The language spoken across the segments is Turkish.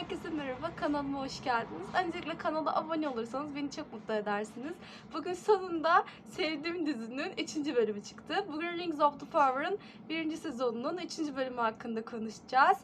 Herkese merhaba, kanalıma hoş geldiniz. Öncelikle kanala abone olursanız beni çok mutlu edersiniz. Bugün sonunda sevdiğim dizinin 3. bölümü çıktı. Bugün Rings of the Power'ın 1. sezonunun 3. bölümü hakkında konuşacağız.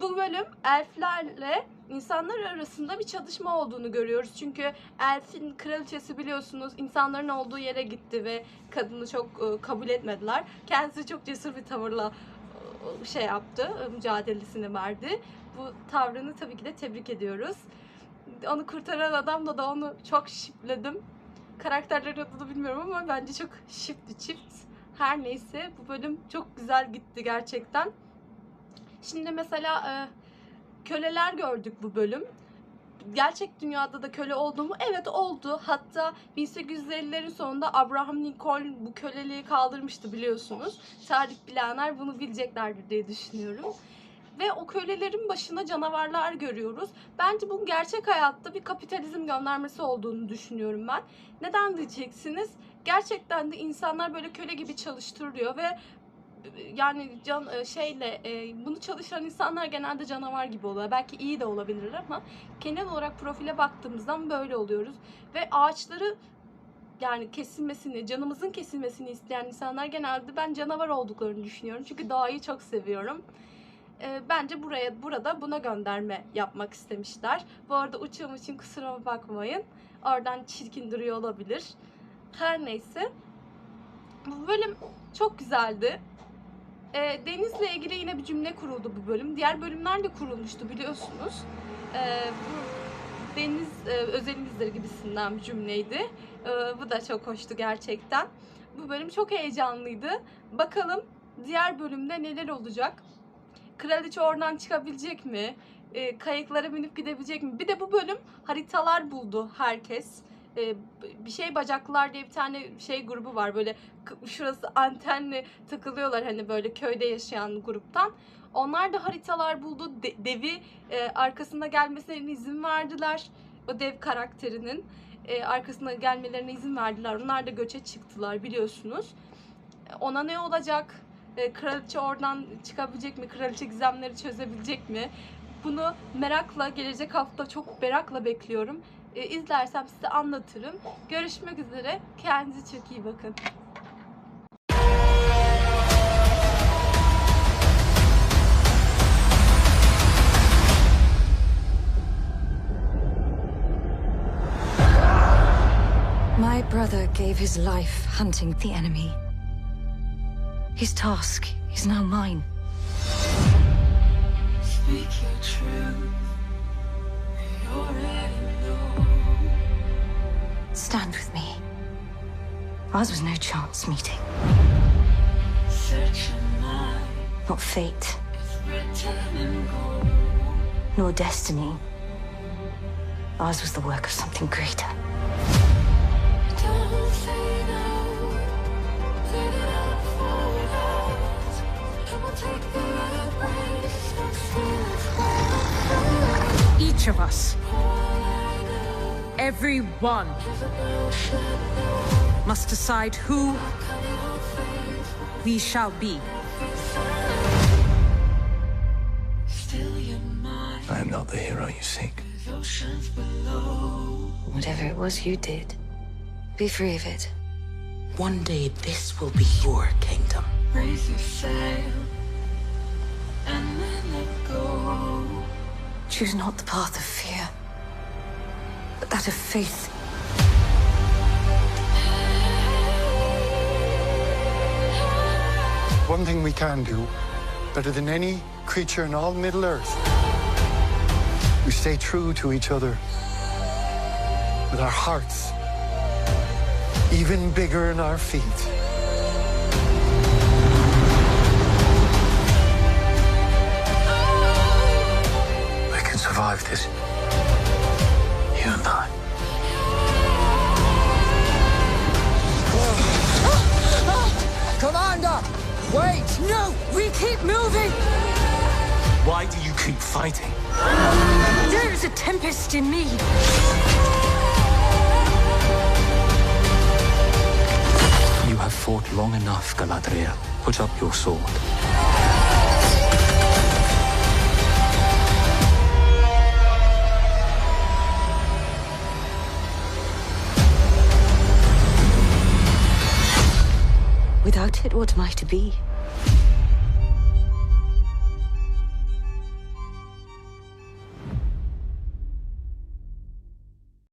Bu bölüm elflerle insanlar arasında bir çatışma olduğunu görüyoruz. Çünkü elfin kraliçesi biliyorsunuz insanların olduğu yere gitti ve kadını çok e, kabul etmediler. Kendisi çok cesur bir tavırla e, şey yaptı, e, mücadelesini verdi bu tavrını tabii ki de tebrik ediyoruz. Onu kurtaran adamla da onu çok şipledim. Karakterlerin adını bilmiyorum ama bence çok şip bir çift. Her neyse bu bölüm çok güzel gitti gerçekten. Şimdi mesela e, köleler gördük bu bölüm. Gerçek dünyada da köle oldu mu? Evet oldu. Hatta 1850'lerin sonunda Abraham Lincoln bu köleliği kaldırmıştı biliyorsunuz. Tarih bilenler bunu bileceklerdir diye düşünüyorum ve o kölelerin başına canavarlar görüyoruz. Bence bunun gerçek hayatta bir kapitalizm göndermesi olduğunu düşünüyorum ben. Neden diyeceksiniz? Gerçekten de insanlar böyle köle gibi çalıştırılıyor ve yani can e, şeyle e, bunu çalışan insanlar genelde canavar gibi oluyor. Belki iyi de olabilir ama genel olarak profile baktığımızdan böyle oluyoruz ve ağaçları yani kesilmesini, canımızın kesilmesini isteyen insanlar genelde ben canavar olduklarını düşünüyorum. Çünkü doğayı çok seviyorum. E, bence buraya burada buna gönderme yapmak istemişler. Bu arada uçağım için kusuruma bakmayın. Oradan çirkin duruyor olabilir. Her neyse. Bu bölüm çok güzeldi. E, denizle ilgili yine bir cümle kuruldu bu bölüm. Diğer bölümler de kurulmuştu biliyorsunuz. E, bu deniz e, özel izleri gibisinden bir cümleydi. E, bu da çok hoştu gerçekten. Bu bölüm çok heyecanlıydı. Bakalım diğer bölümde neler olacak? Kraliçe oradan çıkabilecek mi? E, kayıklara binip gidebilecek mi? Bir de bu bölüm haritalar buldu herkes. E, bir şey bacaklılar diye bir tane şey grubu var. Böyle şurası antenli takılıyorlar hani böyle köyde yaşayan gruptan. Onlar da haritalar buldu. De- devi e, arkasında gelmesine izin verdiler. O dev karakterinin e, arkasına gelmelerine izin verdiler. Onlar da göçe çıktılar biliyorsunuz. Ona ne olacak? E, kraliçe oradan çıkabilecek mi? Kraliçe gizemleri çözebilecek mi? Bunu merakla, gelecek hafta çok merakla bekliyorum. E, izlersem size anlatırım. Görüşmek üzere. Kendinize çok iyi bakın. My brother gave his life hunting the enemy. His task is now mine. Speak your truth. You already know. Stand with me. Ours was no chance meeting, Search your mind. not fate, It's written in gold. nor destiny. Ours was the work of something greater. Each of us, every one, must decide who we shall be. Still your mind. I am not the hero you seek. The oceans below. Whatever it was you did, be free of it. One day this will be your kingdom. Choose not the path of fear, but that of faith. One thing we can do, better than any creature in all Middle Earth, we stay true to each other with our hearts even bigger in our feet. Commander! Wait! No! We keep moving! Why do you keep fighting? There is a tempest in me. You have fought long enough, Galadriel. Put up your sword. Without it, what am I to be?